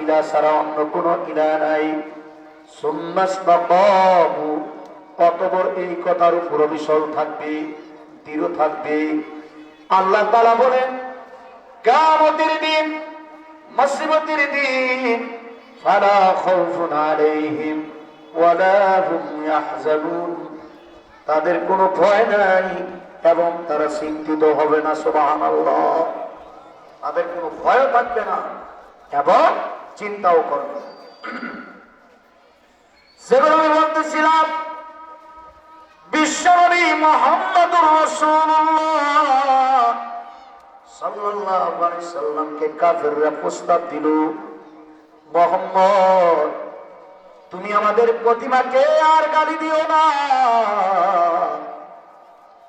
ইলা ছাড়া অন্য কোনো ইলা নাই। অতবর এই কথার উপর বিশল থাকবে, দৃঢ় থাকবে। আল্লাহ তাআলা বলেন, কিয়ামতের দিন, মুসিবতের দিন, ফালা খাউফুন আলাইহিম ওয়ালা হুম ইয়াহজানুন। তাদের কোনো ভয় নাই এবং তারা চিন্তিত হবে না, সুবহানাল্লাহ। তাদের কোনো ভয় থাকবে না। এবং চিন্তাও করবে। যেগুলো আমি বলতেছিলাম, বিশ্বনবী মোহাম্মদুর আলাইহি সাল্লামকে কাফেররা প্রস্তাব দিল, মোহাম্মদ, তুমি আমাদের প্রতিমাকে আর গালি দিও না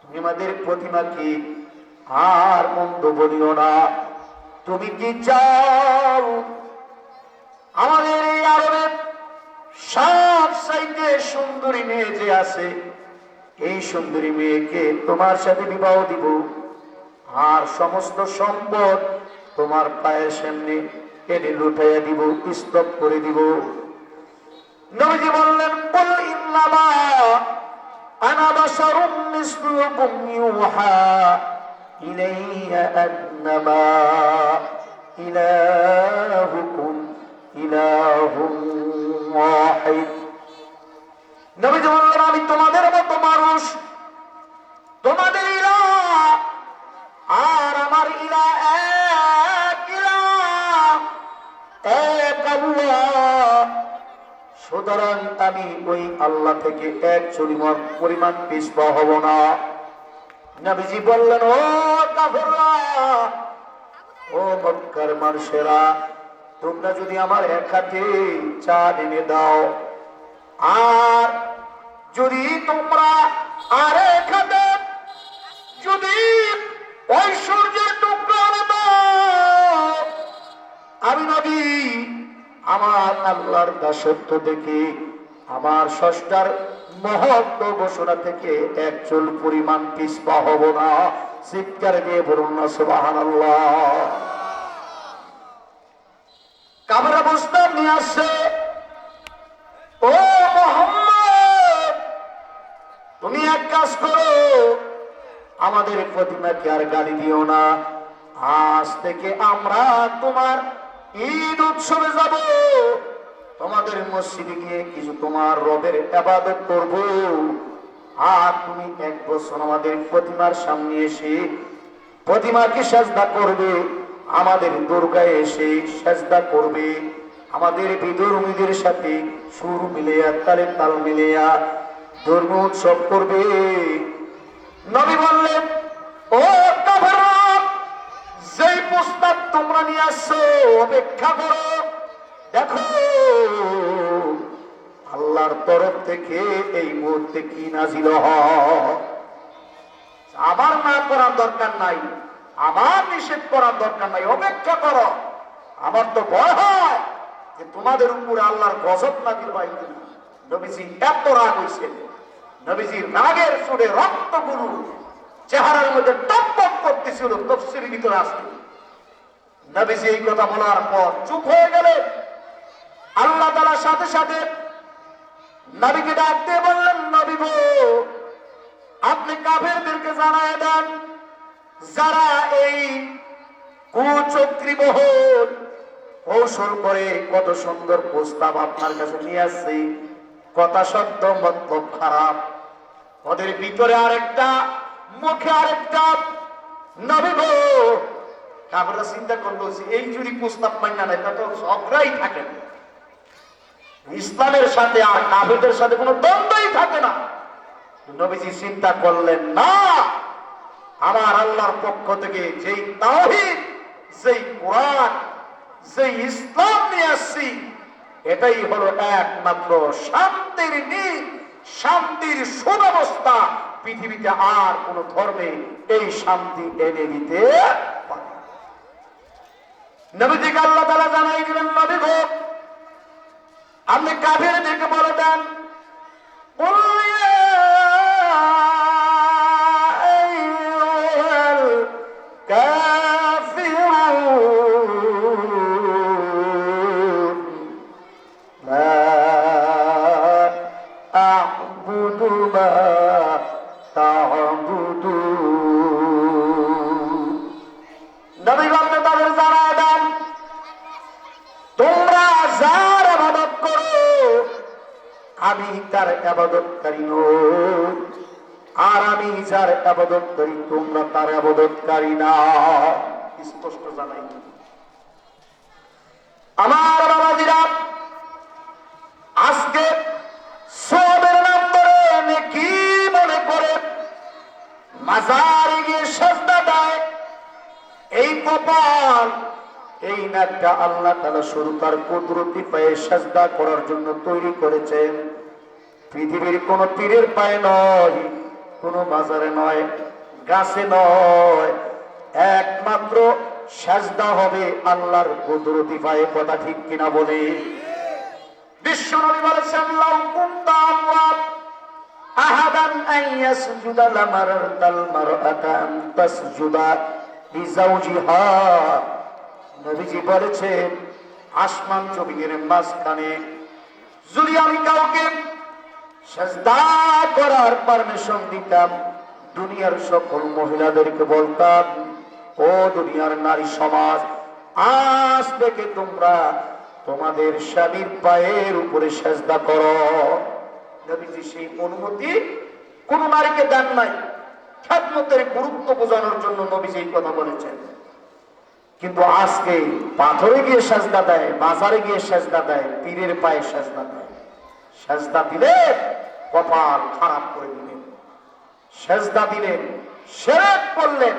তুমি আমাদের প্রতিমাকে আর মন্দ বলিও না তুমি কি চাও আমাদের এই আরবের সব সাইতে সুন্দরী মেয়ে যে আছে, এই সুন্দরী মেয়েকে তোমার সাথে বিবাহ দিব। আর সমস্ত সম্পদ তোমার পায়ের সামনে এনে লুটাইয়া দিব, স্তব করে দিব। নবীজি বললেন, বল ইন্নামা আনা মিসলুকুম ইউহা ইলাইয়া আন্নামা ইলাহুকুম ইলাহুম ওয়াহিদ নবীজি বললেন, আমি তোমাদের মতো মানুষ। তোমাদের ইলা আর আমার ইলা এক ইলা এক সুতরাং আমি ওই আল্লাহ থেকে এক চুরিমর পরিমাণ পিছপা হব না। নবীজি বললেন, ও কাফেররা, ও মক্কার মানুষেরা তোমরা যদি আমার এক হাতে চা এনে দাও, আর যদি তোমরা আর এক হাতে, যদি ঐশ্বর্যের টুকরা দাও, আমি নবী, আমার আল্লাহর দাসত্ব দেখে আমার ষষ্ঠার মহত্ব ঘোষণা থেকে এক চুল পরিমাণ পিসপা হব না। চিৎকার দিয়ে বলুন না সুবাহান কামরা প্রস্তাব নিয়ে আসছে ও মোহাম্মদ, তুমি এক কাজ করো, আমাদের প্রতিমাকে আর গালি দিও না। আজ থেকে আমরা তোমার ঈদ উৎসবে যাব। তোমাদের মসজিদে গিয়ে কিছু তোমার রবের আবাদত করব। আর তুমি এক বছর আমাদের প্রতিমার সামনে এসে প্রতিমাকে সাজদা করবে। আমাদের দুর্গায় এসে সাজদা করবে। আমাদের বিধর্মীদের সাথে সুর মিলিয়া তালে তাল মিলিয়া ধর্ম উৎসব করবে। নবী বললেন, ও যেই প্রস্তাব তোমরা নিয়ে আসছো, অপেক্ষা করো। দেখো, আল্লাহর তরফ থেকে এই মুহূর্তে কি নাজিল আমার না করার দরকার নাই। আমার নিষেধ করার দরকার নাই, অপেক্ষা করো। আমার তো ভয় হয় যে তোমাদের উপরে আল্লাহর গজব হয়। কিনা নবীজি এত রাগ হয়েছে। নবীজির রাগের সুরে রক্ত গুরু চেহারার মধ্যে টপ করতেছিল তফসির ভিতরে আসতে। নবীজি এই কথা বলার পর চুপ হয়ে গেলেন আল্লাহ তালার সাথে সাথে নবীকে ডাক দিয়ে বললেন, নবী আপনি কাফেরদেরকে জানায় দেন যারা এই কুচক্রী বহল কৌশল করে কত সুন্দর প্রস্তাব আপনার কাছে নিয়ে আসছে। কথা সত্য, মতলব খারাপ। ওদের ভিতরে আরেকটা, মুখে আরেকটা নবী গো। কাপড়া চিন্তা করল এই যদি প্রস্তাব মান্য নেয় তা তো ঝগড়াই থাকে না। ইসলামের সাথে আর কাফেরদের সাথে কোনো দ্বন্দ্বই থাকে না। নবীজি চিন্তা করলেন, না! আমার আল্লাহর পক্ষ থেকে যেই তাওহীদ, যেই কোরআন, যেই ইসলাম নিয়ে আসছি, এটাই হলো একমাত্র শান্তির নীল শান্তির সুব্যবস্থা। পৃথিবীতে আর কোন ধর্মে এই শান্তি এনে দিতে পারে আপনি কাফের দেখে বলে দেন মা তা'বুদুন নবীগণকে তাদের জানায় দেন তোমরা যার আমি তার আবাদতকারী নই। আর আমি যার আবাদত করি তোমরা তার আবাদতকারী না। স্পষ্ট জানাই। এই আল্লাহ তালা শুরু তার কুদরতি পায়ে সাজদা করার জন্য তৈরি করেছেন। পৃথিবীর কোন পীরের পায়ে নয়, কোন বাজারে নয়, গাছে নয়। একমাত্র সাজদা হবে আল্লাহর কুদরতি পায়ে, কথা ঠিক কিনা বলে। বিশ্ব নবী বলেছেন আহাদান আন ইয়াসজুদা লামারাতাল মারআতা আন তাসজুদা লিজাওজিহা নবীজি বলেছেন, আসমান জমিনের মাঝখানে যদি আমি কাউকে করার পারমিশন দিতাম, দুনিয়ার সকল মহিলাদেরকে বলতাম, ও দুনিয়ার নারী সমাজ, আজ থেকে তোমরা তোমাদের স্বামীর পায়ের উপরে সেজদা করো। নবীজি সেই অনুমতি কোন নারীকে দেন নাই। খ্যাতমতের গুরুত্ব বোঝানোর জন্য নবীজি কথা বলেছেন। কিন্তু আজকে পাথরে গিয়ে সাজদা দেয়, বাজারে গিয়ে সাজদা দেয়, পীরের পায়ে সাজদা দেয়। সাজদা দিলে কপাল খারাপ করে দিলেন। সেজদা দিলেন, সেরেক করলেন।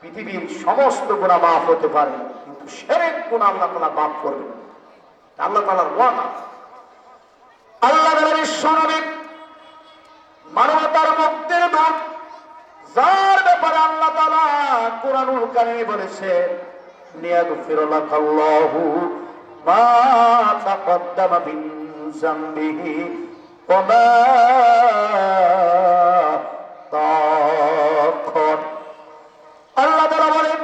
পৃথিবীর সমস্ত গুণা মাফ হতে পারে, কিন্তু সেরেক গুণা আল্লাহ তালা মাফ করবেন না। আল্লাহ তালার ওয়াদা। আল্লাহ বিশ্বনবী মানবতার মুক্তির দূত যার ব্যাপারে আল্লাহ তালা কোরআনুল কারিমে ওয়া মা তাআখার। আল্লাহ বলেন,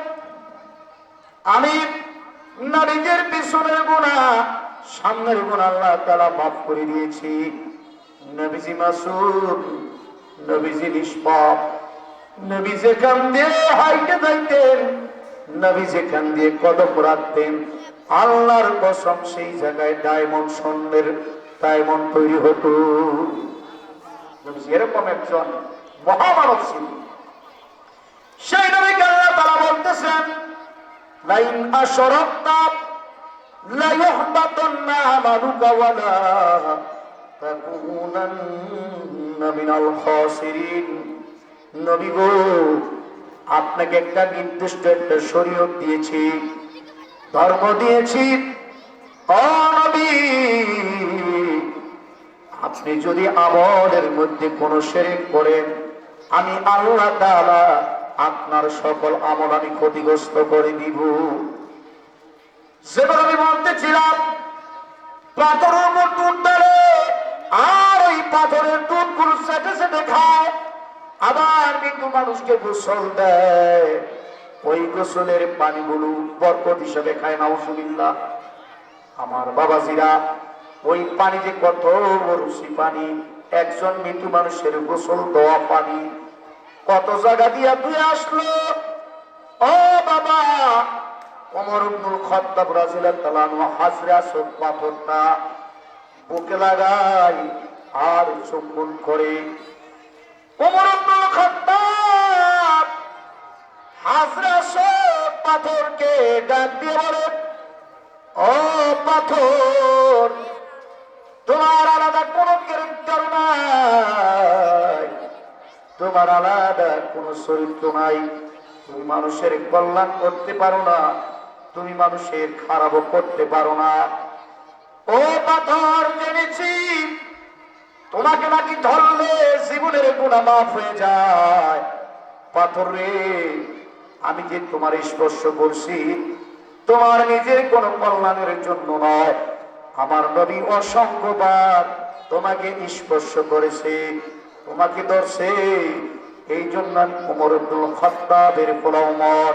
আমি নারীদের পিছনের গুণা সামনের গুণা আল্লাহ তালা মাফ করে দিয়েছি। নবীজি মাসুদ, নবীজি নিষ্পাপ। নবী যেখান দিয়ে হাইটে যাইতেন, নবী যেখান দিয়ে কদম রাখতেন, আল্লাহর কসম সেই জায়গায় ডায়মন্ড স্বর্ণের ডায়মন্ড তৈরি হতো। এরকম একজন মহামানব ছিলেন সেই নবীকে আল্লাহ তারা বলতেছেন, লাইন লা ইহবাতান্না আমালুকা ওয়া লা তাকুনান্না মিনাল খাসিরিন। নবী গো, আপনাকে একটা নির্দিষ্ট একটা শরীয়ত দিয়েছি, ধর্ম দিয়েছি। আপনি যদি আমলের মধ্যে কোন শেরেক করেন, আমি আল্লাহ আপনার সকল আমল আমি ক্ষতিগ্রস্ত করে দিব। যেবার আমি বলতেছিলাম, পাথরের উপর আর ওই পাথরের দুধগুলো সেটে সেটে খায় আবার কিন্তু মানুষকে গোসল দেয়। ওই গোসলের পানিগুলো বরকত হিসেবে খায় না নাউসুবিল্লাহ আমার বাবাজিরা, ওই পানি যে কত রুচি পানি, একজন মৃত্যু মানুষের গোসল দেওয়া পানি, কত জায়গা দিয়া ধুয়ে আসলো। ও বাবা অমর ইবনুল খাত্তাব আনহু, হাজরে আসর পাথরটা বুকে লাগাই আর চুম্বন করে ওমর ইবনুল খাত্তাব হাজরে আসর পাথরকে ডাক দিয়ে বলে ও তোমার আলাদা কোন ক্যারেক্টার নাই, তোমার আলাদা কোন চরিত্র নাই। তুমি মানুষের কল্যাণ করতে পারো না, তুমি মানুষের খারাপও করতে পারো না। ও পাথর, জেনেছি তোমাকে নাকি ধরলে জীবনের গুণা মাফ হয়ে যায়। পাথর রে, আমি যে তোমার স্পর্শ করছি, তোমার নিজের কোন কল্যাণের জন্য নয়। আমার নবী অসংখ্যবার তোমাকে স্পর্শ করেছে, তোমাকে ধরছে। এই জন্য আমি উমর আব্দুল খত্তাবের উমর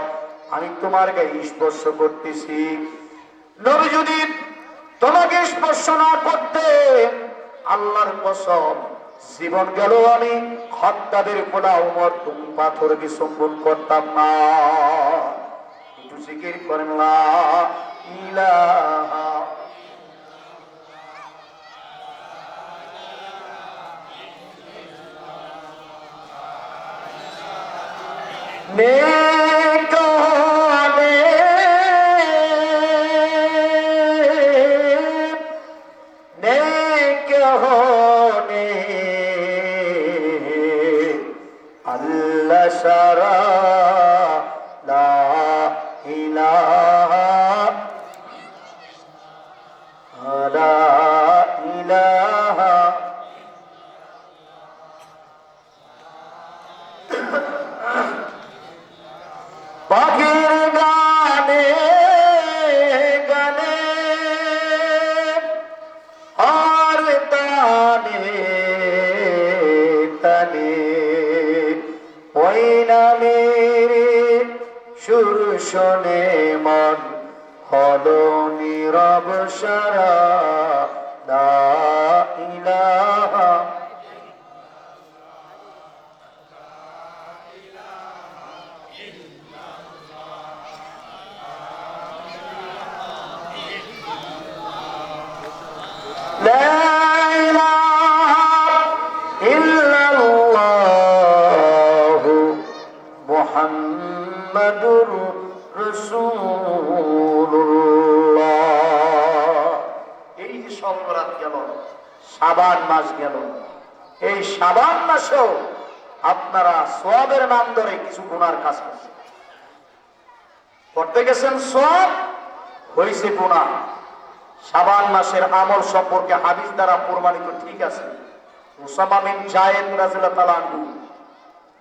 আমি তোমার গায়ে স্পর্শ করতেছি। নবী যদি তোমাকে স্পর্শ না করতে আল্লাহর কসম, জীবন গেল আমি হত্যাদের কোলা উমর তুম পাথর বিসম্বন করতাম না। একটু জিকির করেন ইলাহা। নেকানে শোনে মন হলো নীরব সারা। সাবান মাস গেল। এই সাবান মাসেও আপনারা সোয়াবের নাম ধরে কিছু গুনার কাজ করছেন। করতে গেছেন সব হয়েছে গুণা শাবান মাসের আমল সম্পর্কে হাদিস দ্বারা প্রমাণিত ঠিক আছে।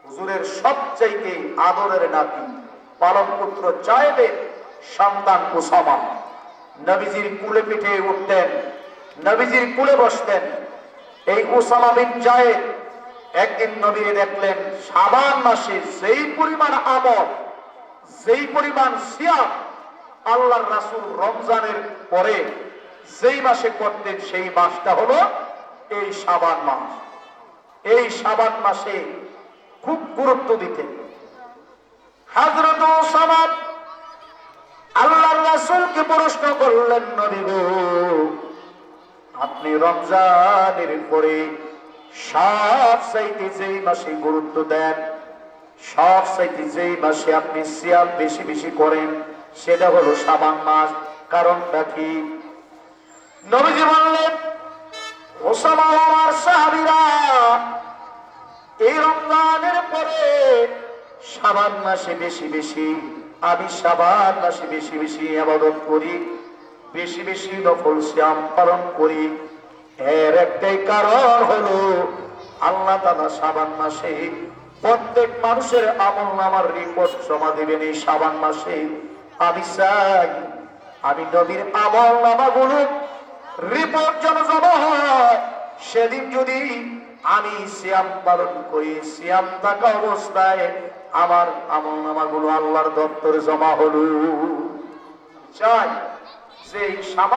হুজুরের সবচাইতে আদরের নাতি পালক পুত্র সন্তান উসামা। নবীজির কুলে পিঠে উঠতেন, নবীজির কুলে বসতেন এই উসামা বিন জায়েদ একদিন নবীরে দেখলেন শাবান মাসে যেই পরিমাণ আমল, যেই পরিমাণ সিয়াম আল্লাহর রাসূল রমজানের পরে যেই মাসে করতেন, সেই মাসটা হলো এই সাবান মাস। এই সাবান মাসে খুব গুরুত্ব দিতেন। হাজরত ওসামা আল্লাহর রাসূলকে প্রশ্ন করলেন, নবী গো আপনি রমজানের পরে সব চাইতে যেই মাসে গুরুত্ব দেন, সব চাইতে যেই মাসে আপনি সিয়াম বেশি বেশি করেন, সেটা হলো সাবান মাস। কারণটা কি? নবীজি বললেন এই রমজানের পরে সাবান মাসে বেশি বেশি, আমি সাবান মাসে বেশি বেশি আবাদত করি। বেশি বেশি নফল শ্যাম পালন করি। এর একটাই কারণ হলো আল্লাহ তালা সাবান মাসে প্রত্যেক মানুষের আমল নামার রিপোর্ট জমা দেবেন এই সাবান মাসে। আমি চাই, আমি নবীর আমল নামাগুলো রিপোর্ট যেন জমা হয়। সেদিন যদি আমি সিয়াম পালন করি সিয়াম থাকা অবস্থায় আমার আমল নামাগুলো আল্লাহর দপ্তরে জমা হলো। চাই। সাবান